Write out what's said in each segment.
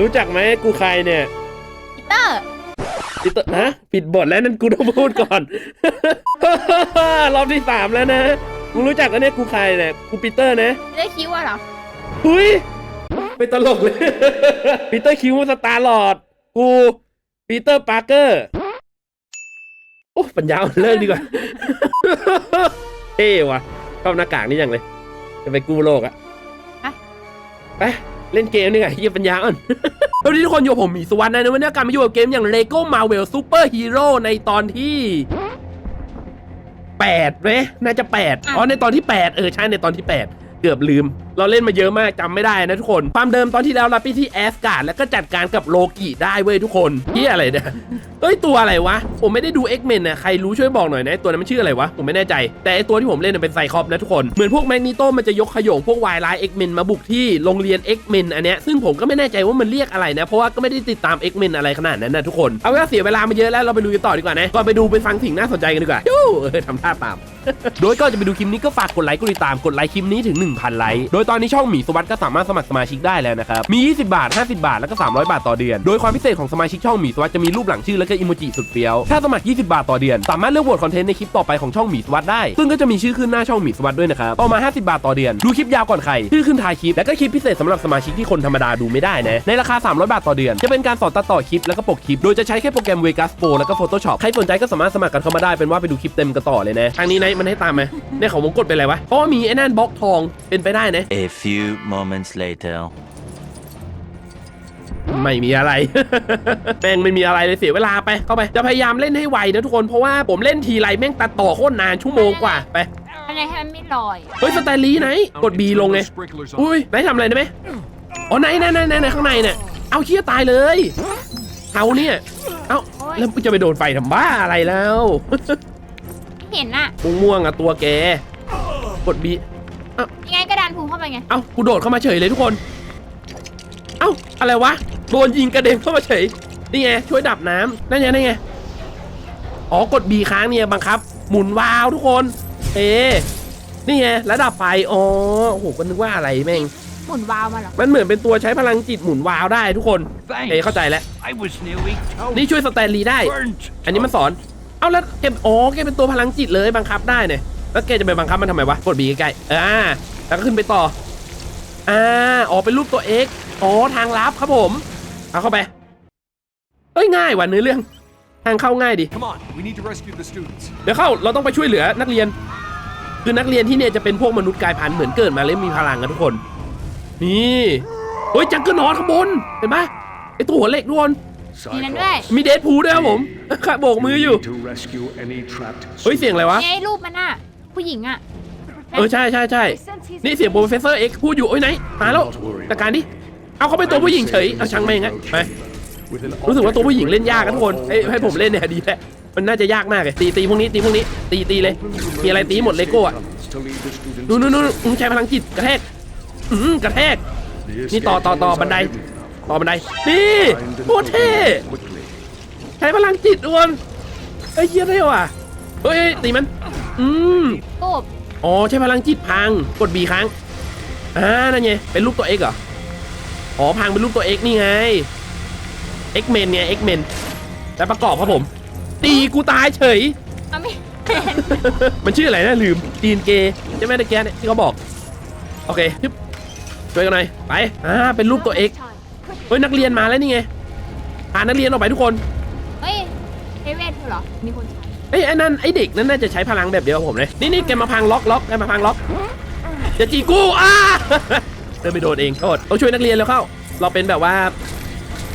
รู้จักไหมกูใครเนี่ยปีเตอร์ปิเตอร์ฮะปิดบทแล้วนั่นกูต้องพูดก่อน รอบที่สามแล้วนะมึงรู้จักกันเนี่ยกูใครเนี่ยกูปีเตอร์นะไม่ได้คิ้วอะเหรอหุยไปตลกเลยปีเตอร์คิวสตาร์ลอดกูปีเตอร์ปาร์เกอร์โอ้ปัญญาอ่อนเลิกดีกว่าเท่ว่ะชอบหน้ากากนี่ยังเลย จะไปกู้โลกอะอะ ไปเล่นเกมนี่ไงเยี่ยปัญญาอ่อนสวัสดีทุกคนอยู่กับผมหมีสุวรรณนะในวันนี้กลับมาอยู่กับเกมอย่าง Lego Marvel Super Hero ในตอนที่แปดไหมน่าจะแปดอ๋อในตอนที่แปดเออใช่ในตอนที่แปดเกือบลืม เราเล่นมาเยอะมากจำไม่ได้นะทุกคน ความเดิมตอนที่แล้วเราไปที่แอสการ์ดแล้วก็จัดการกับโลกิได้เว้ยทุกคนที่อะไรเนี่ยเอ้ยตัวอะไรวะ ผมไม่ได้ดู X-Men นะใครรู้ช่วยบอกหน่อยนะตัวนั้นมันชื่ออะไรวะ ผมไม่แน่ใจ แต่ไอตัวที่ผมเล่นนะเป็นไซคอปนะทุกคน เหมือนพวกแมกนีโตมันจะยกขยงพวกวายร้าย X-Men มาบุกที่โรงเรียน X-Men อันเนี้ยซึ่งผมก็ไม่แน่ใจว่ามันเรียกอะไรนะ เพราะว่าก็ไม่ได้ติดตาม X-Men อะไรขนาดนั้นนะทุกคนเอาว่าเสียเวลามาเยอะแล้วเราไปดูกันต่อดีกว่านะก่อนไปดูไปฟังสิ่งน่าสนใจกันดีกว่ายู้ทำท่าตาม โดยก็จะไปดูคลิปนี้ก็ฝากกดไลค์กดติดตามกดไลค์คลิปนี้ถึง 1,000ไลค์โดยตอนนี้ช่องหมีสวัสด์ก็สามารถสมัครสมาชิกได้แล้วนะครับมี 20 บาท 50 บาท แล้วก็ 300 บาทต่อเดือน โดยความพิเศษของสมาชิกช่องหมีสวัสด์จะมีรูปหลังชื่อและก็อิโมจิสุดเฟี้ยวถ้าสมัคร 20 บาทต่อเดือน สามารถเลือกโหวตคอนเทนต์ในคลิปต่อไปของช่องหมีสวัสด์ได้ซึ่งก็จะมีชื่อขึ้นหน้าช่องหมีสวัสด์ด้วยนะครับต่อมา 50 บาทต่อเดือน ดูคลิปยาวก่อนใครชื่อขึ้นท้ายคลิปและก็คลิปพิเศษสำหรับสมาชิกที่คนธรรมดาดูไม่ได้นะในราคา 300 บาทต่อเดือน จะเป็นการสอนตัดต่อคลิปแล้วก็ปกคลิป โดยจะใช้แค่โปรแกรม Vegas Pro แล้วก็ Photoshop ใครสนใจก็สามารถสมัครกันเข้ามาได้เป็นว่าไปดูคลิปเต็มกันต่อเลยนะทางนี้ไนมันให้ตามไหมเนี่ยของมงกดเป็นอะไรวะเพราะมีไอ้นั่นบล็อกทองเป็นไปได้นะ A few moments later. ไม่มีอะไร แม่งไม่มีอะไรเลยเสียเวลาไปเข้าไป จะพยายามเล่นให้ไวนะทุกคน เพราะว่าผมเล่นทีไรแม่งตัดต่อโคตรนานชั่วโมงกว่าไป อะไรให้มันไม่ลอย เฮ้ยสไตล์ลีไหน กด B ลงไง อุ้ยไหนทำอะไรได้ไหมอ๋อไหนไหนไหนไหนไหนข้างในเนี่ย เอาเชี่ยตายเลย เอาเนี่ย เอาโอ๊ยแล้วจะไปโดนไฟทำบ้าอะไรแล้ว เห็นอะม่วงม่วงๆอะตัวแก กด B ยังไงกระดานพุงเข้าไปไง เอ้ากูโดดเข้ามาเฉยเลยทุกคน เอ้าอะไรวะโดนยิงกระเด็นเข้ามาเฉยนี่ไงช่วยดับน้ำนั่นไงนั่นไงอ๋อกด B ค้างเนี่ยบังคับ หมุนวาล์วทุกคนเอนี่ไงระดับไฟอ๋อโอ้โหก็นึกว่าอะไรแม่งหมุนวาล์วมาเหรอมันเหมือนเป็นตัวใช้พลังจิตหมุนวาล์วได้ทุกคนเอเข้าใจแล้ว I was nearly นี่ช่วยสแตนลีย์ได้ burnt. อันนี้มันสอน เอาแล้วแกอ๋อแกเป็นตัวพลังจิตเลยบังคับได้เนี่ย แล้วแกจะไปบังคับมันทำไมวะ กด B ใกล้ๆอ่าแล้วก็ขึ้นไปต่อ อ่า อ๋อ เป็นรูปตัว X อ๋อ ทางลับครับผม เอาเข้าไป เอ้ย ง่ายว่ะเนื้อเรื่อง ทางเข้าง่ายดิ Come on, we need to rescue the students. เดี๋ยวเข้า เราต้องไปช่วยเหลือนักเรียน คือนักเรียนที่เนี่ยจะเป็นพวกมนุษย์กลายพันธุ์เหมือนเกิดมาแล้วมีพลังกันทุกคน นี่เฮ้ยจังเกิลนอนข้างบน เห็นปะไอตัวหัวเหล็กทุกคน มีนั้นด้วย มีเดดพูลด้วยครับผม ข้าโบกมืออยู่ to rescue any trapped เฮ้ย เสียงอะไรวะไงรูปมันอะ ผู้หญิงอะเออใช่ใช่ใช่นี่เสียงโปรเฟสเซอร์เอ็กพูดอยู่โอ้ยไหนมาแล้วจัดการดิเอาเขาเป็นตัวผู้หญิงเฉยเอาช่างแม่งอะไป with an รู้สึกว่าตัวผู้หญิงเล่นยากกันทุกคนให้ให้ผมเล่นเนี่ยดีแหละมันน่าจะยากมากเลยตีตีพวกนี้ตีพวกนี้ ตีตีเลย มีอะไรตีหมดเลโก้อะ to lead the students นู่นนู่นนู่นอืมใช้พลังจิตกระแทกอืมกระแทก The นี่ต่อต่อต่อ escape บันได routes are hidden. ต่อบันได นี่ Find and โคตรเท่ open them quickly. ใช้พลังจิตด้วนเอ้ยเยี่ยมเลยว่ะเฮ้ยเฮ้ยตีมัน อืมรูปอ๋อใช้พลังจิตพังกดบีครั้งอ่านั่นไงเป็นรูปตัว X เหรออ๋อพังเป็นรูปตัว X นี่ไง X Men ไง X Men แล้วประกอบครับผม ตีกูตายเฉย เอาไม่มันชื่ออะไรนะลืมจีนเกย์ใช่ไหมตะเกียเนี่ยที่เขาบอก โอเคฮึบช่วยกันหน่อยไปอ่าเป็นรูปตัว X เฮ้ยนักเรียนมาแล้วนี่ไงพานักเรียนออกไปทุกคน เฮ้ยเฮเวทเหรอ มีคนใช้ เอ้ยไอ้นั่นไอ้เด็กนั่นน่าจะใช้พลังแบบเดียวกับผมเลยนี่นี่แกมาพังล็อกล็อกแกมาพังล็อกจะจีกูอ้าเดินไปโดนเองโทษต้องช่วยนักเรียนแล้วเข้า เราเป็นแบบว่า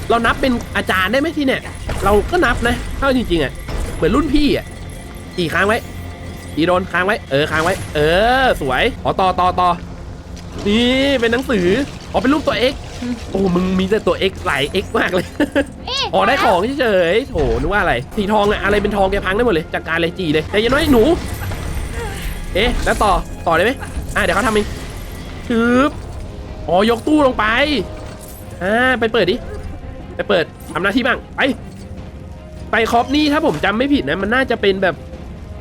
เรานับเป็นอาจารย์ได้ไหมที่เนี่ย เราก็นับนะเข้าจริงๆอะเหมือนรุ่นพี่อะอีค้างไว้อีโดนค้างไว้เออค้างไว้ เออ สวยอ๋อต่อต่อต่อนี่เป็นหนังสืออ๋อเป็นรูปตัว X โอ้ มึงมีแต่ตัว X หลาย X มากเลยเอ๊ะอ๋อได้ของเฉยๆโถนึกว่าอะไร สีทองอะอะไรเป็นทองแกพังได้หมดเลยจัดการเลยจีเลยแต่อยังน้อยหนู เอ๊ะ แล้วต่อ ต่อได้ไหมอะเดี๋ยวเขาทำเองชืบอ๋อ ยกตู้ลงไป อ่า ไปเปิดดิ ไปเปิดทำหน้าที่บ้าง ไป ไปครอบนี่ถ้าผมจำไม่ผิดนะ มันน่าจะเป็นแบบ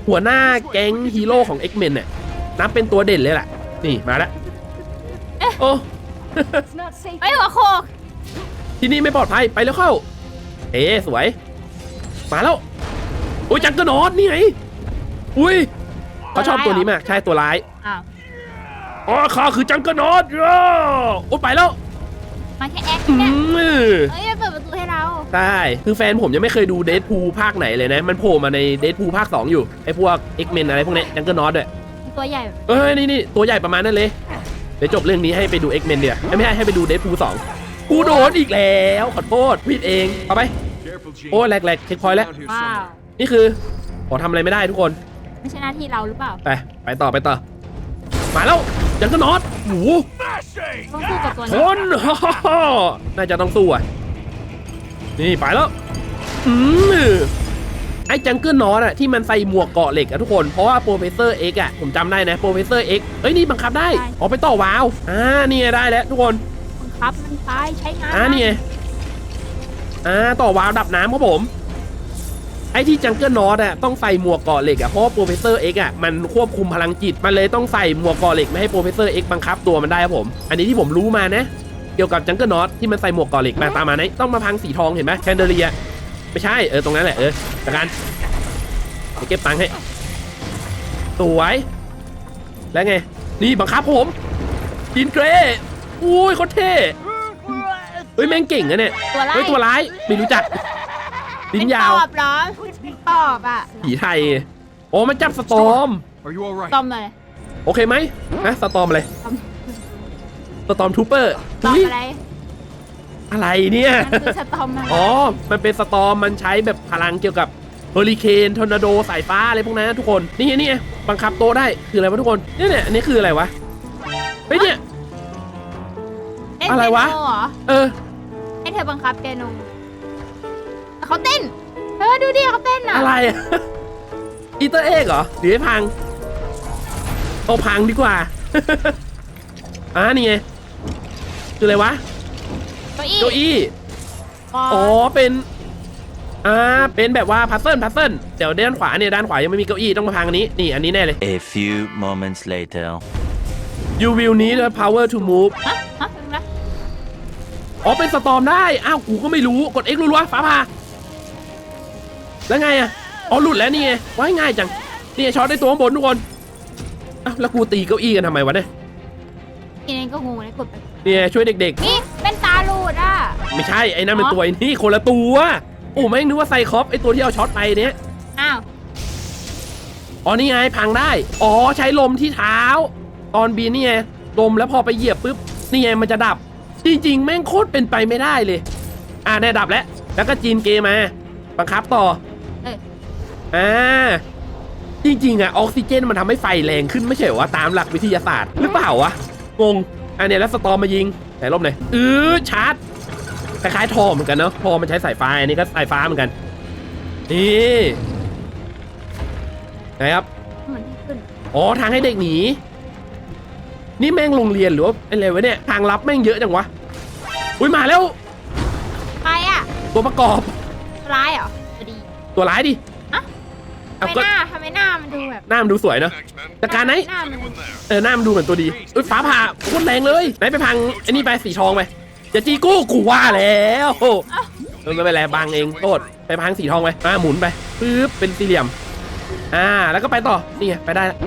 หัวหน้าแก๊งฮีโร่ของ X-Men เนี่ยนับเป็นตัวเด่นเลยแหละ นี่มาแล้วโอ้ เฮ้ยหัวโขกที่นี่ไม่ปลอดภัยไปแล้วเข้าเอ๊สวย มาแล้วโอ้ยจังกระนอดนี่ไงอุ้ยเขาชอบตัวนี้มากใช่ตัวร้ายอ้าวอ๋อข้าคือจังกระนอดโอ้โอ้ยไปแล้วมาแค่แอคอืเนี่ยมเอ้ยเปิดประตูให้เราใช่คือแฟนผมยังไม่เคยดูเด p พูภาคไหนเลยนะ มันโผล่มาในเด p พูภาค 2 อยู่ไอ้พวก X-Men อะไรพวกเนี้จังกระนอดด้วยตัวใหญ่เอ้ยนี่นี่ตัวใหญ่ประมาณนั้นเลย เดี๋ยวจบเรื่องนี้ให้ไปดู X-Men เดี๋ยวาไม่ใช่ให้ไปดูเด p พู2กูโดนอีกแล้วขอโทษผิดเองเอาไป Careful, Gene. โอ้แหลกๆเช็คพอยต์แล้ว Around here ว้าว somewhere. นี่คือขอทำอะไรไม่ได้ทุกคน ไม่ใช่หน้าที่เราหรือเปล่า ไปไปต่อไปต่อ มาแล้วจังก็นอตโอ้โหต้องสู้กับตัวชนี้นน่าจะต้องสู้อะ นี่ไปแล้ว อืม ไอ้จังเกิลนอตอะที่มันใส่หมวกเกาะเหล็กอะทุกคน เพราะว่าโปรเฟสเซอร์เอ็กอะผมจำได้นะโปรเฟสเซอร์เอ็กเอ้ยนี่บังคับได้ออกไปต่อวาล์วอ่านี่ไงได้แล้วทุกคน บังคับมันไปใช้งานอ่านี่ไงอ่าต่อวาล์วดับน้ำครับผม ไอ้ที่จังเกิลนอตอะต้องใส่หมวกเกาะเหล็กอะเพราะว่าโปรเฟสเซอร์เอ็กอะมันควบคุมพลังจิต มันเลยต้องใส่หมวกเกาะเหล็กไม่ให้โปรเฟสเซอร์เอ็กบังคับตัวมันได้ครับผม อันนี้ที่ผมรู้มานะ เกี่ยวกับจังเกิลนอตที่มันใส่หมวกเกาะเหล็กมาตามมาไหนต้องมาพังสีทองเห็นไหมแคนเดเลีย ไม่ใช่เออตรงนั้นแหละเออจัดการเดี๋ยวเก็บตังค์ให้สวยแล้วไง นี่บังคับผมดินเกรย์อุ้ยเขาเท่เฮ้ยแม่งเก่งนะเนี่ยตัวไล่เฮ้ยตัวร้ายไม่รู้จักลิ้นยาวเป็นปอบเหรอเป็นปอบอะผีไทยโอ้มันจับสตอม Are you all right? ตอมเลยโอเคไหมนะสตอมอะไรตอมสตอมทูเปอร์ตอมอะไร อะไรเนี่ย มันคือสตอมอะไรอ๋อ มันเป็นสตอมมันใช้แบบพลังเกี่ยวกับเฮอริเคนทอร์นาโดสายฟ้าอะไรพวกนั้นนะทุกคน นี่ไงนี่ไงบังคับโตะได้คืออะไรวะทุกคนเนี่ยเนี่ยอันนี้คืออะไรวะเฮ้ยเนี่ย เต้นอะไรวะ เปียโนเหรอเออ ให้เธอบังคับเปียโนเขาเต้นเธอดูดิเขาเต้นอะอะไรอะ อีเตอร์เอ็กเหรอหรือให้พังเอาพังดีกว่า อ่านี่ไงคืออะไรวะ เก้าอี้เก้าอี้อ๋ออ๋อ เป็น อ่า เป็นแบบว่าพัซเซิลพัซเซิลเดี๋ยวด้านขวาเนี่ยด้านขวายังไม่มีเก้าอี้ต้องมาพังอันนี้ นี่อันนี้แน่เลย A few moments later. you will need the power to move ฮะฮะเป็นไรอ๋อ เป็นสตอมได้ อ้าว กูก็ไม่รู้ กด X รัวๆฟ้าผ่าแล้วไงอะ อ๋อ หลุดแล้วนี่ไงว้ายง่ายจัง นี่ไงช็อตได้ตัวข้างบนทุกคน อ้าว แล้วกูตีเก้าอี้กันทำไมวะเนี่ย ทีนี้ก็งงเลยกดไป เนี่ยช่วยเด็กนี่ ไม่ใช่ไอ้นั่นเป็นอ๋อตัวไอ้นี่คนละตัวโอ้แม่งนึกว่าไซคอปไอ้ตัวที่เอาช็อตไปเนี่ยอ้าวอ๋อนี่ไงพังได้ อ๋อใช้ลมที่เท้า ตอนบินนี่ไงลมแล้วพอไปเหยียบปุ๊บนี่ไงมันจะดับ จริง ๆ แม่งโคตรเป็นไปไม่ได้เลย อ่าแน่ดับแล้ว แล้วก็จีนเกมมาบังคับต่อเอ้ยอ่าจริงๆอะออกซิเจนมันทำให้ไฟแรงขึ้นไม่ใช่เหรอวะตามหลักวิทยาศาสตร์หรือเปล่าวะงงอันเนี้ยแล้วสตอมมายิงไหนลบหน่อยเออชาร์จ คล้ายๆทอเหมือนกันเนาะทอมันใช้สายไฟอันนี้ก็สายฟ้าเหมือนกันนี่ไหนครับเหมือนที่ขึ้นอ๋อทางให้เด็กหนีนี่แม่งโรงเรียนหรือว่าอะไรวะเนี่ยทางลับแม่งเยอะจังวะอุ้ยมาแล้ว ใครอะตัวประกอบร้ายเหรอจะดีตัวร้ายดิอะเอาทำไมก็หน้าทำไมหน้ามันดูแบบหน้ามันดูสวยเนาะจัดการไหน หน้ามันเออหน้ามันดูเหมือนตัวดีอุ้ยฟ้าผ่าโคตรแรงเลยไหนไปพังไอ้นี่ไปสีทองไป อย่าจีกู้กูว่าแล้วเออไม่เป็นไรบางเองโทษไปพังสีทองไปอ่าหมุนไปปึ๊บเป็นสี่เหลี่ยม อ่า แล้วก็ไปต่อนี่ไงไปได้แล้ว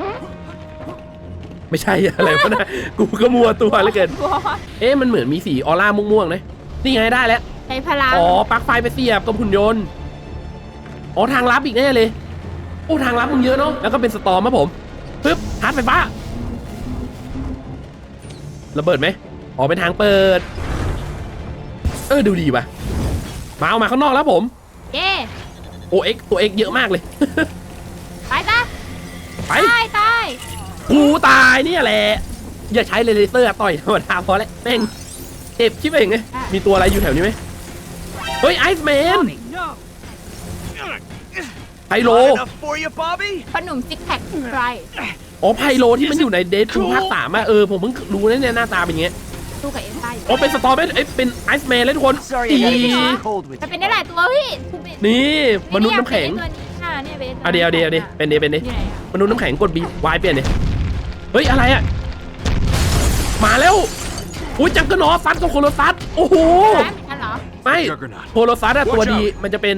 ไม่ใช่อะไรวะนะกูก็มัวตัวเหลือเกินกลัวเอ๊ะมันเหมือนมีสีออร่าม่วงๆนะนี่ไงได้แล้วใช้พลังอ๋อปลั๊กไฟไปเสียบกับหุ่นยนต์อ๋อทางลับอีกแน่เลยโอ้ทางลับมึงเยอะเนาะแล้วก็เป็นสตอมครับผมปึ๊บชาร์จไฟฟ้าระเบิดไหมอ๋อเป็นทางเปิด เออดูดีป่ะมาเอามาข้างนอกแล้วผมเย้โอเอ็กตัวเอ็กเยอะมากเลยตายซะไปตายตายกูตายเนี่ยแหละ อย่าใช้เลเซอร์อะต่อยธรรมดาพอแล้วแม่งเจ็บชิบเองไงมีตัวอะไรอยู่แถวนี้ไหมเฮ้ยไอซ์แมนไพโล Enough for you, Bobby? พอหนุ่มซิกแพคใครอ๋อไพโลที่มันอยู่ในเดททูภาคสามอะเออผมเพิ่งรู้นะเนี่ยหน้าตาเป็นอย่างเงี้ย สู้กับเอซ่าอยู่อ๋อเป็นสตอร์เป็นเอ้ยเป็นไอซ์แมนเลยทุกคน Sorry, อี I gotta get too cold with แต่ you. เป็นได้หลายตัวพี่คุณเป็นนี่มนุษย์น้ำแข็งตัวนี้ค่ะเนี่ยเป็นอะเดียวเดียวเดียวเป็นเดียวเป็นเดียวอยู่ไหนอะมนุษย์น้ำแข็งกดบีวายเปลี่ยนเลยเฮ้ย อะไรอะมาแล้วอุ้ยจังก็นอฟัดกับโคโลซัสโอ้โห ร้านเหมือนกันเหรอไม่ Juggernaut. โคโลซัสอะตัวดี มันจะเป็น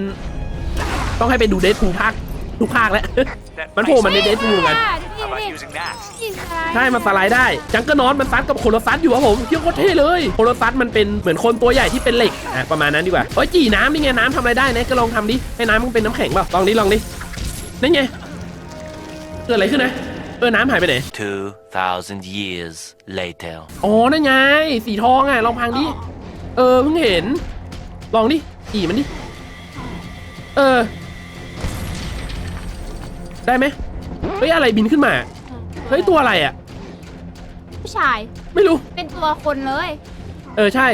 ต้องให้ไปดูเดทพูภาคทุกภาคแล้ว มันโผล่มาในเดทพูเหมือนกันดูดิ ดูดิ using that? นี่อะไรใช่มันสไลด์ได้ จังก็นอนมันซัดกับโคโลซัสอยู่ครับผมเที่ยวโคตรเท่เลยโคโลซัสมันเป็นเหมือนคนตัวใหญ่ที่เป็นเหล็กอะประมาณนั้นดีกว่าเฮ้ยจีน้ำนี่ไงน้ำทำอะไรได้นะก็ลองทำดิให้น้ำมันเป็นน้ำแข็งเปล่าลองดิลองดินั่นไงเกิดอะไรขึ้นนะเออน้ำหายไปไหน 2,000 years later. อ๋อนั่นไง สีทองอะ ลองพังดิ เออเพิ่งเห็น ลองดิจีมันดิ เออ ได้ไหม เฮ้ยอะไรบินขึ้นมา เฮ้ยตัวอะไรอะ ผู้ชาย ไม่รู้ เป็นตัวคนเลย เออใช่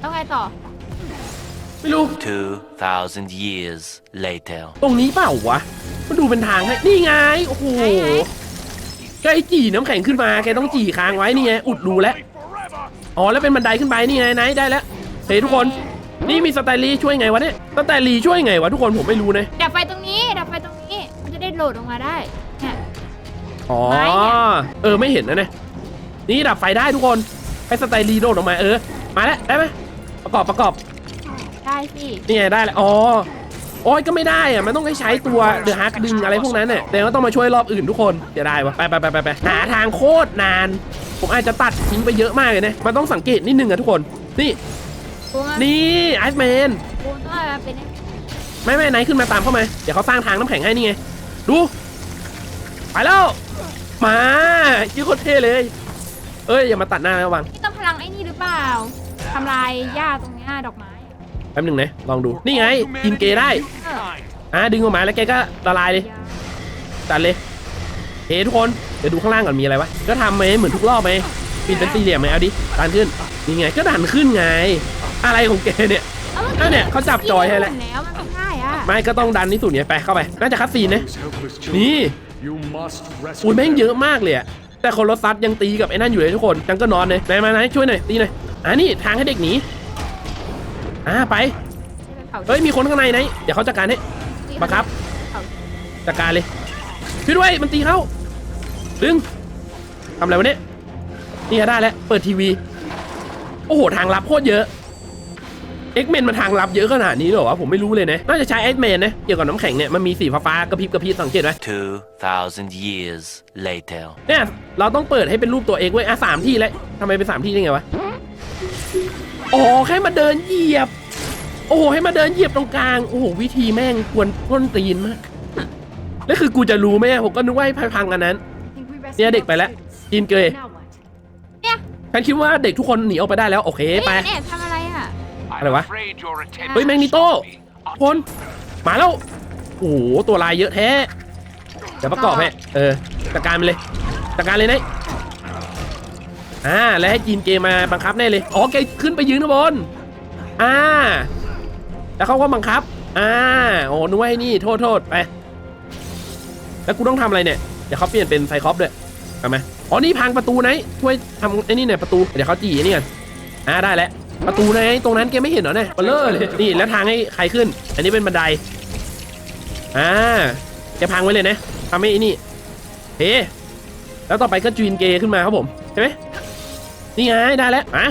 แล้วไงต่อ ไม่รู้ 2,000 years later. ตรงนี้เปล่าวะ มันดูเป็นทางให้ นี่ไง โอ้โหไหนไหน แกไอ้จี่น้ำแข็งขึ้นมา แกต้องจี่ค้างไว้นี่ไง อุดรูแล้ว อ๋อ แล้วเป็นบันไดขึ้นไปนี่ไงไหนได้แล้วเฮ้ยทุกคน นี่มีสไตลีช่วยไงวะเนี่ย สไตลีช่วยไงวะทุกคนผมไม่รู้นะ ดับไฟตรงนี้ ดับไฟตรงนี้ มันจะได้โหลดออกมาได้เนี่ย อ๋อ ไม้เนี่ย เออไม่เห็นนะเนี่ย นี่ดับไฟได้ทุกคน ให้สไตลีโดดออกมาเออ มาแล้วได้ไหมประกอบประกอบ ได้สินี่ไงได้แล้วอ๋อ โอ้ยก็ไม่ได้อะมันต้องให้ใช้ตัวเดอะฮักดึงอะไรพวกนั้นเนี่ยแต่ว่าต้องมาช่วยรอบอื่นทุกคนจะได้วะไปไปไปไปไปหาทางโคตรนาน ผมอาจจะตัดทิ้งไปเยอะมากเลยนะ มันต้องสังเกตนิดนึงอะทุกคน นี่ตัวมันนี่ไอซ์แมนตัวต้องอะไรเป็นไม่ไม่ไหนขึ้นมาตามเข้ามา เดี๋ยวเขาสร้างทางน้ำแข็งให้นี่ไง ดู ไปแล้ว มายี่โคตรเท่เลย เอ้ยอย่ามาตัดหน้านะระวังนี่ต้องพลังไอ้นี่หรือเปล่าทำลายหญ้าตรงเนี้ยดอกไม้อะแป๊บหนึ่งนะลองดู นี่ไงกินเกได้ เอออะดึงออกมาแล้วแกก็ละลายเลยหญ้าตัดเลยเฮ้ทุกคนเดี๋ยวดูข้างล่างก่อนมีอะไรวะก็ทำไหมเหมือนทุกรอบไหมปิดเป็นสี่เหลี่ยมไหมเอาดิดันขึ้นนี่ไงก็ดันขึ้นไง อะไรของแกเนี่ยอ้ามัอะเนี่ยเขาจับจอยให้แล้วแล้วมันไม่ได้อะไม่ก็ต้องดันที่สุดเนี่ยไปเข้าไปน่าจะคัดซีนนะ These helpless children. นี่ You must rescue อุ้ยแม่ง them. เยอะมากเลยอะแต่คนรถซัดยังตีกับไอ้นั่นอยู่เลยทุกคนจังก็นอนเลยไหนมาไหนช่วยหน่อยตีหน่อยอ่านี่ทางให้เด็กหนีอ่าไปเฮ้ยมีคนข้างในไหนเดี๋ยวเขาจัดการให้บังคับจัดการเลยช่วยด้วยมันตีเข้าดึงทำอะไรวะเนี่ยนี่ก็ได้แล้วเปิดทีวี โอ้โหทางลับโคตรเยอะ เอ็กเมนมันทางลับเยอะขนาดนี้เลยเหรอวะผมไม่รู้เลยนะน่าจะใช้เอ็กเมนนะเกี่ยวกับน้ำแข็งเนี่ยมันมีสีฟ้าๆกระพริบกระพริบสังเกตไหม 2,000 years later. เนี่ยเราต้องเปิดให้เป็นรูปตัวเองเว้ยอะสามที่แล้วทำไมเป็นสามที่ได้ไงวะอ๋อแค่มาเดินเหยียบ โอ้โหให้มาเดินเหยียบตรงกลางโอ้โหวิธีแม่งควรพ้นตีนมากแล้วคือกูจะรู้ไหมผมก็นึกว่าให้พังอันนั้น เนี่ยเด็กไปแล้วกินเกยเนี่ยฉันคิดว่าเด็กทุกคนหนีออกไปได้แล้วโอเคเฮ้ยไปมันแอบทำ อะไรอะอะไรวะ afraid your attendant เฮ้ยแมงนิโต้คนมาแล้ว โอ้โหตัวลายเยอะแท้เดี๋ยวประกอบให้เออจัดการไปเลยจัดการเลยนะอ่าแล้วให้จีนเกมมาบังคับแน่เลยอ๋อแกขึ้นไปยืนข้างบนอ่าแล้วเขาก็บังคับอ่าโอ้นึกว่าให้นี่โทษโทษไปแล้วกูต้องทำอะไรเนี่ยเดี๋ยวเขาเปลี่ยนเป็นไซคอปด้วยทำไหมอ๋อนี่พังประตูไหนช่วยทำไอ้นี่เนี่ยประตูเดี๋ยวเขาจี่ไอ้นี่กันอ่าได้แล้ว ประตูไหนตรงนั้นแกไม่เห็นเหรอเนี่ยเบลเลอร์เลยนี่แล้วทางให้ใครขึ้น อันนี้เป็นบันไดอ่าแกพังไว้เลยนะทำให้ไอ้นี่เฮ้แล้วต่อไปก็จูนเกย์ขึ้นมาครับผมใช่ไหมนี่ไงได้แล้วอะ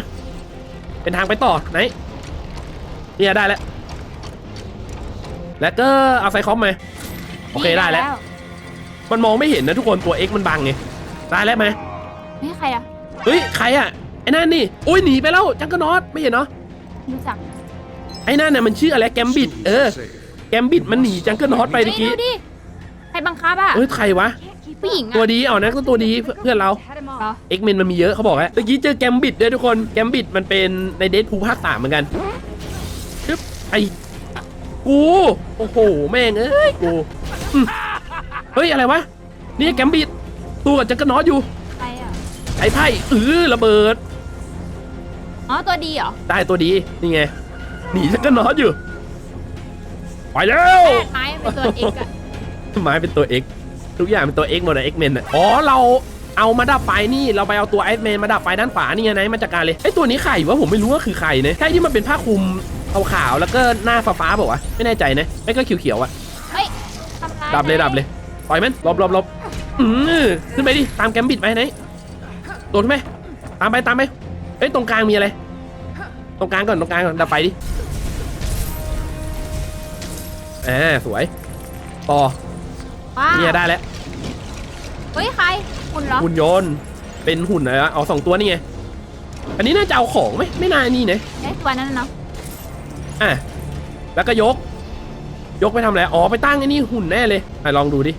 เป็นทางไปต่อไหนเนี่ยได้แล้วแล้วก็เอาไซคอมมาโอเคได้แล้ว มันมองไม่เห็นนะทุกคนตัว X มันบังไงได้แล้วไหมนี่ใครอะเฮ้ยใครอะ ไอ้นั่นนี่โอ้ยหนีไปแล้วจังก็นอตไม่เห็นเนาะรู้จักไอ้นั่นน่ะมันชื่ออะไรแกมบิดเออ Safe. แกมบิดมันหนีจังเกิลฮอตไปเฮ้ตะยกี้ดูดิ ใครบังคับอะเอ้ยใครวะ ผู้หญิงตัวอะดีเอานะก็ตัวดีเพื่อนเพื่อนเรา เหรอ เอ็กเมนมันมีเยอะเขาบอกฮะตะกี้เจอแกมบิดด้วยทุกคน แกมบิดมันเป็นในเดทพูภาคสามเหมือนกันชึบไอ้กูโอ้โห แม่งเอ้ยกูอืมเฮ้ย อะไรวะ นี่แกมบิดตัวกับจังเกิลฮอตอยู่ ใครอะไอ้ไพ่เออระเบิด อ๋อตัวดีเหรอได้ตัวดีนี่ไงหนีจังเกิลฮอตอยู่ไปแล้วแม่ไม้มันเป็นตัวเอกอะไม้เป็นตัว X ทุกอย่างเป็นตัว X หมดเลย X เมนอะอ๋อเราเอามาดับไฟนี่เราไปเอาตัว X เมนมาดับไฟด้านขวานี่ไงไหนมาจัดการเลยไอ้ตัวนี้ใครวะผมไม่รู้ว่าคือใครนะใช่ที่มันเป็นผ้าคลุมขาวๆแล้วก็หน้าฟ้าๆเปล่าวะไม่แน่ใจนะไม่ก็เขียวๆอะเฮ้ยทำร้ายดับเลยดับเลยปล่อยมันหลบหลบหลบอืมขึ้นไปดิตามแกมบิดไปไหนโดดขึ้นไปตามไปตามไปเอ้ยตรงกลางมีอะไร ตรงกลางก่อนตรงกลางก่อนดับไฟดิอ่าสวยต่อว้าวเนี่ยได้แล้วเฮ้ยใคร คุณเหรอ หุ่นยนต์เป็นหุ่นอะไรวะเอาสองตัวนี่ไงอันนี้น่าจะเอาของไหมไม่น่านี่นะไอ้ตัวนั้นน่ะเนาะอะแล้วก็ยก ยกไปทำอะไรอ๋อไปตั้งไอ้นี่หุ่นแน่เลยอะลองดูดิ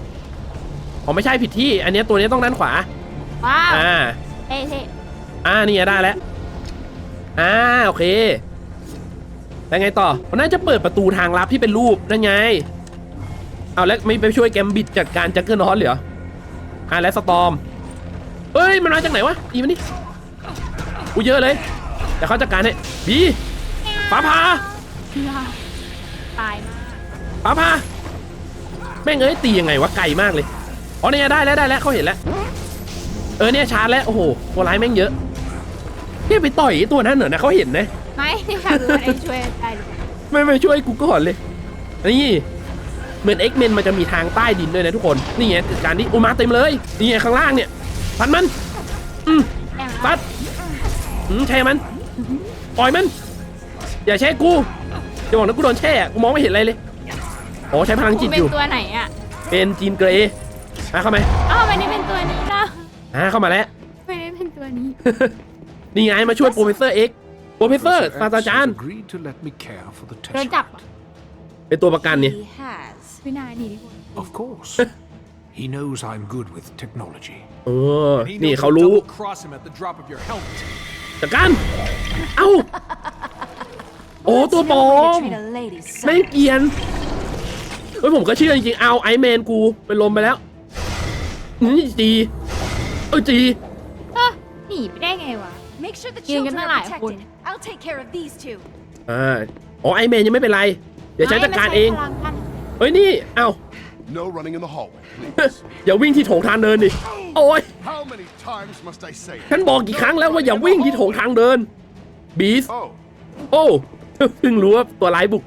อ๋อไม่ใช่ผิดที่ อันเนี้ยตัวนี้ต้องด้านขวาว้าวอ่า เท่เท่อ่านี่ไงได้แล้ว อ่าโอเคแล้วไงต่อมันน่าจะเปิดประตูทางลับที่เป็นรูปนั่นไง เอาแล้วไม่ไปช่วยแกมบิดจัดการจักเกิลนอตเหรออ่าและสตอมเอ้ยมันมาจากไหนวะอีมันนี่กูเยอะเลย แต่เขาจัดการให้บีฟ้าผ่าตายมากฟ้าผ่าแม่งเอ้ยตียังไงวะไกลมากเลยอ๋อเนี่ยได้แล้วได้แล้วเขาเห็นแล้วเออเนี่ยชาร์จแล้วโอ้โหตัวร้ายแม่งเยอะ เนี่ยไปต่อยไอ้ตัวนั้นเหรอนะเขาเห็นนะไม่ที่อยากรู้ว่าไอ้ช่วยได้หรือเปล่าไม่ไม่ช่วยกูก่อนเลยนี่เหมือน X-Men มันจะมีทางใต้ดินด้วยนะทุกคนนี่ไงจัดการนี้อุยมาเต็มเลยนี่ไงข้างล่างเนี่ยฟันมันอืมแม่งฟัดอืมแช่มันปล่อยมัน อย่าแช่กูจะบอกนะกูโดนแช่อะกูมองไม่เห็นอะไรเลยโอ้ใช้พลังจิตเป็อนยู่ ตัวไหนอะเป็นจีนเกรย์อะเข้ามาอ้าวไม่ได้เป็นตัวนี้นะอะเข้ามาแล้ว ไม่ได้เป็นตัวนี้ นี่ไงมาช่วยโปรเฟสเซอร์เอ็กโปรเฟสเซอร์ศาสตราจารย์ agreed to let me care for the โดน test. จับเป็นตัวประกันเนี่ย He has. ไม่น่าดีที่คน Of course. he knows I'm good with technology. เออ He นี่ knows เขา I'll รู้ double cross him at the drop of your helmet. จัดการเอ้า โอ้ตัวปลอ Way to ม treat a lady, son. ไม่เกรียนเฮ้ยผมก็เชื่อจริงๆ เอาไอแมนกูเป็นลมไปแล้วนี่จี เออจี เออหนีไปได้ไงวะ Make sure the You're children gonna are lie, protected. Hun. I'll take care of these two. อ่าอ๋อไอแมนยังไม่เป็นไร เดี๋ยวฉันจัดการเองไม่ใช่พลัท่านเฮ้ยนี่ เอ้า No running in the hallway, please. อย่าวิ่งที่โถงทางเดินดิ โอ้ย How many times must I say it? ฉันบอกกี่ครั้งแล้วว่าอย่าวิ่งที่โถงทางเดิน บีส Oh, โอ้เพิ่งรู้ว่าตัวร้ายบุก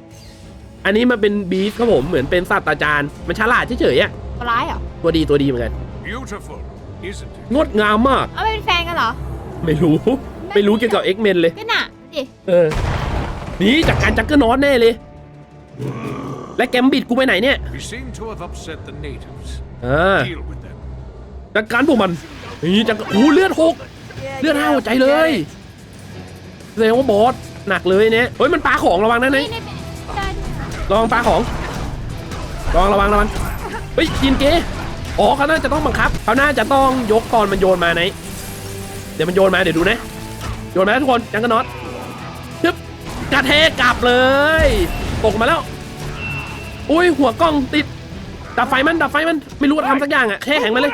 อันนี้มันเป็นบีสครับผม เหมือนเป็นศาสตราจารย์ มันฉลาดเฉยๆอะตัวร้ายเหรอตัวดีตัวดีเหมือนกัน Beautiful, isn't it? งดงามมาก เอาไปเป็นแฟนกันเหรอ ไม่รู้ ไม่รู้เกี่ยวกับ X-Men เลย ก็น่ะดิเออนี่จากการจักเกอร์นอตแน่เลย และแกมบิดกูไปไหนเนี่ย We seem to have upset the natives. เออ Deal with them. จัดการพวกมัน นี่จักโอ้เลือดหก เลือดห้าหัวใจเลยแสดงว่าบอสหนักเลยเนี่ย เฮ้ยมันปาของระวังนะนี่เนี่ยในเดินระวังปาของ ระวังระวังระวัง เฮ้ยยินเกอ๋อเขาน่าจะต้องบังคับ เขาน่าจะต้องยกตอนมันโยนมาไหน เดี๋ยวมันโยนมาเดี๋ยวดูนะ โยนมาทุกคนจังกันน็อตทึบกระเทกลับเลยตกมาแล้ว อุ้ยหัวกล้องติด ดับไฟมันดับไฟมันไม่รู้ว่าทำสักอย่างอะแค่แข็งมาเลย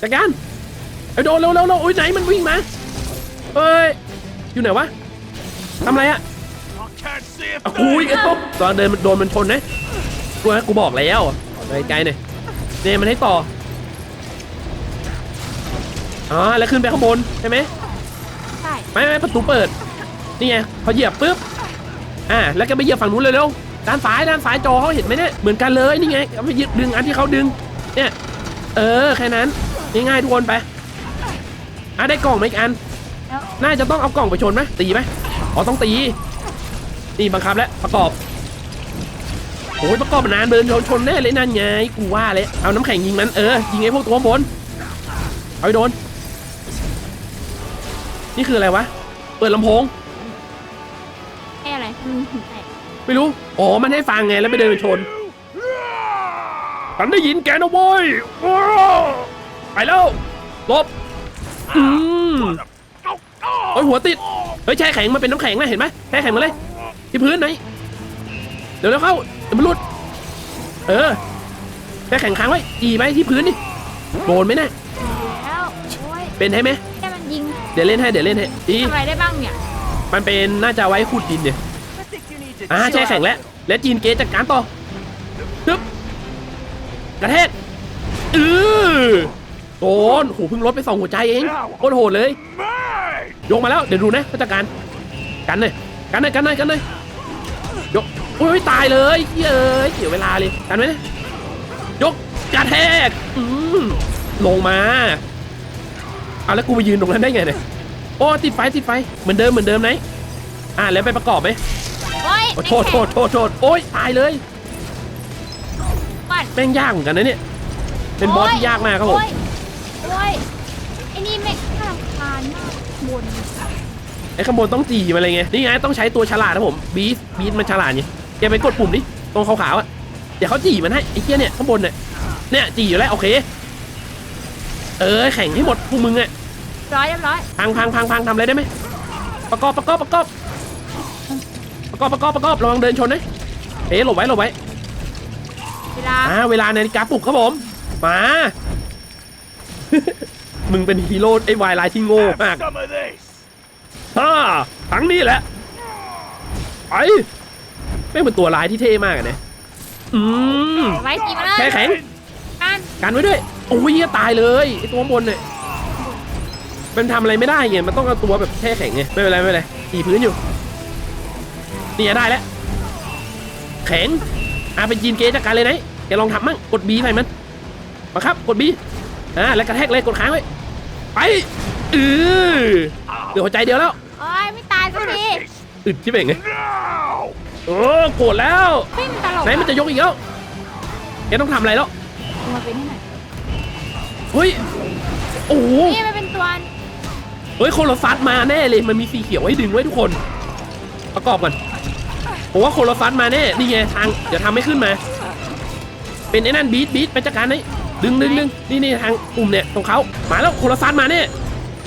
จัดการไอ้โดนเร็วเร็วเร็วอุ้ยไหนมันวิ่งมาเอ้ยอยู่ไหนวะทำอะไรอะอะอุ้ยไอ้ต๊บตอนเดินมันโดนมันชนนะกูนะกูบอกแล้วไปไกลหน่อยเนี่ยมันให้ต่อ อ๋อแล้วขึ้นไปข้างบนใช่ไหมใช่ไม่ไม่ประตูเปิดนี่ไงพอเหยียบปุ๊บอ่าแล้วก็ไปเหยียบฝั่งนู้นเร็วๆด้านซ้ายด้านซ้ายจอเขาเห็นไหมเนี่ยเหมือนกันเลยนี่ไงเอาไปยึดดึงอันที่เขาดึงเนี่ยเออแค่นั้นง่ายๆทุกคนไปอะได้กล่องมาอีกอันแล้วน่าจะต้องเอากล่องไปชนไหมตีไหมอ๋อต้องตีนี่บังคับแล้วประกอบโอ้ยประกอบมานานเดินชนชนแน่เลยนั่นไงกูว่าเลยเอาน้ำแข็งยิงมันเออยิงไอ้พวกตัวข้างบนเอาไปโดน นี่คืออะไรวะ เปิดลำโพง ไอ้อะไรอืมไหนไม่รู้ อ๋อ มันให้ฟังไงแล้วไปเดินไปชน ฉันได้ยินแกนะเว้ยอ้าวไปแล้วหลบ อืมโอ้ยหัวติด เฮ้ยแช่แข็งมันเป็นน้ำแข็งนะเห็นไหมแช่แข็งมาเลย ที่พื้นไหน เดี๋ยวแล้วเข้า เดี๋ยวมันหลุด เออแช่แข็งค้างไว้อีไหมที่พื้นนี่โดนไหมเนะ แล้วโอ้ยเป็นให้ไหมแค่มันยิง เดี๋ยวเล่นให้เดี๋ยวเล่นให้ดีทำอะไรได้บ้างเนี่ยมันเป็นน่าจะไว้ขุดดินเนี่ยอ่าแช่แข็งแล้วและจีนเกตจัดการต่อทึบกระแทกอือโดนโหเพิ่งลดไปสองหัวใจเองโคตรโหดเลยยกมาแล้วเดี๋ยวดูนะเขาจัดการกันเลยกันเลยกันเลยกันเลยยกโอ้ยตายเลยเฮ้ยเสียเวลาเลยกันไหมนะยกกระแทกอืมลงมา เอาแล้วกูไปยืนตรงนั้นได้ไงเนี่ยโอ้ติดไฟติดไฟเหมือนเดิมเหมือนเดิมไหนอ่าแล้วไปประกอบไหมโอ้ยโอ้โทษโทษโทษโทษโอ้ยตายเลยก่อนแม่งยากเหมือนกันนะเนี่ยเป็นบอสที่ยากมากครับผมโอ้ยโอ้ยไอ้นี่แม่งน่ารำคาญมากบนไอ้ข้างบนต้องจีมาเลยไงนี่ไงต้องใช้ตัวฉลาดนะผมบีสบีสมันฉลาดไงแกไปกดปุ่มดิตรงขาวๆอะเดี๋ยวเขาจีมันให้ไอ้เกี้ยเนี่ยข้างบนเนี่ยเนี่ยจีอยู่แล้วโอเค เออแข่งให้หมดพวกมึงอะ ร้อยเรียบร้อยพังพังพังพังทำอะไรได้ไหมประกอบประกอบประกอบประกอบประกอบประกอบระวังเดินชนนะเอ๊ะหลบไว้หลบไว้เวลาอ่าเวลานาฬิกาปลุกครับผมมา มึงเป็นฮีโร่ไอ้วายลายที่โง่มาก Some of this. ฮ่าทั้งนี้แหละไปไม่งเป็นตัวร้ายที่เท่มากอะเนี่ยอืมไว้ทีมาเลยแค่แข็งกันกันไว้ด้วยโอ้ยตายเลยไอ้ตัวข้างบนเนี่ย มันทำอะไรไม่ได้ไงมันต้องเอาตัวแบบแช่แข็งไงไม่เป็นไรไม่เป็นไรตีพื้นอยู่นี่ไงได้แล้วแข็งอะเป็นจีนเกจัดการเลยนะแกลองทำมั่งกดบีใส่มันมาครับกดบีอ่าแล้วกระแทกเลยกดค้างไว้ไปเออเดี๋ยวหัวใจเดียวแล้วโอ้ยไม่ตายสักทีอึดที่เป่งไง No! โอ้โกรธแล้วไม่มันตลกไหนมันจะยกอีกแล้วแกต้องทำอะไรแล้วเอามาเป็นที่ไหนเฮ้ยโอ้โหนี่มันเป็นตัว เฮ้ยโคโลซัสมาแน่เลยมันมีสีเขียวให้ดึงไว้ทุกคนประกอบกันผมว่าโคโลซัสมาแน่นี่ไงทางเดี๋ยวทำให้ขึ้นมา เป็นไอ้นั่นบีทบีทไปจัดการไอ้ดึงดึงดึงนี่นี่ทางปุ่มเนี่ยของเขามาแล้วโคโลซัสมาแน่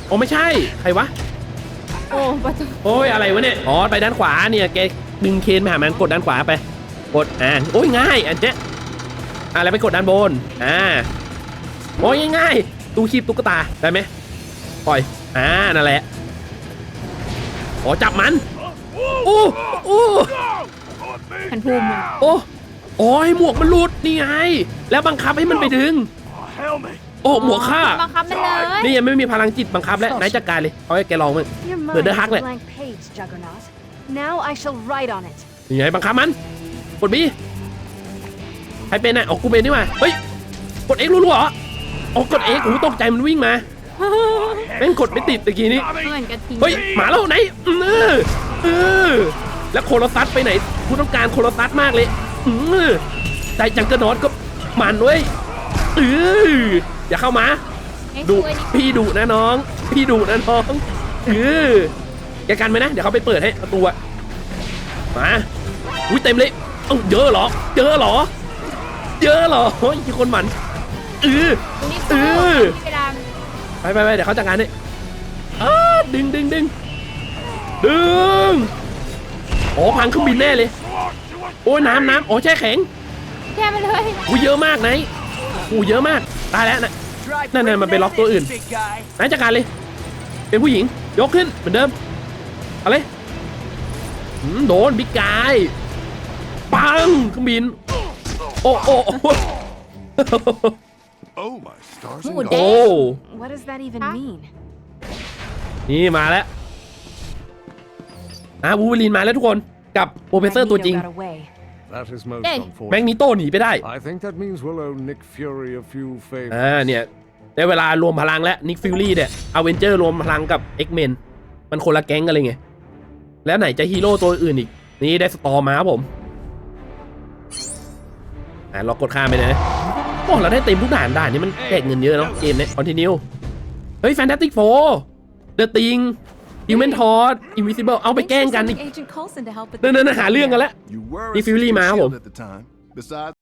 โอ้ไม่ใช่ใครวะโอ้ประตูโอ้ยอะไรวะเนี่ยอ๋อไปด้านขวาเนี่ยแกดึงเคนไปหามันกดด้านขวาไป กดอ่าโอ้ยง่ายอันเนี้ยอ่าแล้วไปกดด้านบนอ่าโอ้ยง่ายๆตู้คีบตุ๊กตาได้ไหมปล่อย อ่านั่นแหละอ๋อจับมันโอ้โอ้พันภูมิมันโอ้โอ้ยหมวกมันหลุดนี่ไงแล้วบังคับให้มันไปดึง A helmet. โอ้หมวกข้าบังคับมันเลยนี่ยังไม่มีพลังจิตบังคับแล้วนายจัดการเลยเอาให้แกลองมั้ง Your But mind the is hack a it. blank page, Juggernaut. Now I shall write on it. นี่ไงบังคับมันกดบีใครเป็นอะออกกูเป็นนี่หว่าเฮ้ยกดเอ็กรัวๆเหรออ๋อกดเอ็กโอ้โหตกใจมันวิ่งมา แม่งกดไม่ติดตะกี้นี้ เหมือนกระทิงเฮ้ยหมาแล้วไหนเออเออแล้วโคโรซัสไปไหนกูต้องการโคโรซัสมากเลยอือใจจังกระโดดก็มันเว้ยเอออย่าเข้ามาไอ้ดุตัวนี้พี่ดุนะน้อง พี่ดุนะน้องเออแกกันไหมนะ เดี๋ยวเขาไปเปิดให้ประตูอะมาอุ้ยเต็มเลย เอ้าเยอะเหรอ เยอะเหรอ เยอะเหรออ้ยมีคนหมันเออตันี้เออเวลา ไปไปไปเดี๋ยวเขาจัดการให้อ้าดึงดึงดึงดึงโอ้พังเครื่องบินแน่เลย โอ้ยน้ำน้ำโอ้แช่แข็งแค่ไปเลยอู้เยอะมากไหนอู้เยอะมากตายแล้วนะนั่นนั่นมันไปล็อกตัวอื่นไหนจัดการเลย เป็นผู้หญิงยกขึ้นเหมือนเดิมเอาเลยหืมโดนบิ๊กกายปังเครื่องบินโอ้โอ้โอ้ Oh, my stars หมู and เด้โอ้ง What does that even Huh? mean? นี่มาแล้วอะวูวลินมาแล้วทุกคนกับโปรเฟสเซอร์ตัวจริง Magneto got away. That is most Hey. แมก unfortunate. นิโตหนีไปได้ I think that means we'll owe Nick Fury a few favors. อ่าเนี่ยได้เวลารวมพลังแล้วนิกฟิลลี่เนี่ยอเวนเจอร์รวมพลังกับ X-Men มันคนละแก๊งกันเลยไง แล้วไหนจะฮีโร่ตัวอื่นอีก นี่ได้สตอร์มาครับผม อ่าเรากดข้ามไปเลยนะโอ้เราได้เต็มทุกด่านด่านนี้มันแจกเงินเยอะเนาะเกมเนี้ยคอนติเนียเฮ้ยแฟนตาติกโฟเดอะติงฮิวแมนทอร์ดอินวิซิเบิลเอาไปแกล้งกันอีก Agent Coulson to help with เดินๆหาเรื่องกันแล้ว You were Nick a Fury super mà, shield không? at the time. Besides,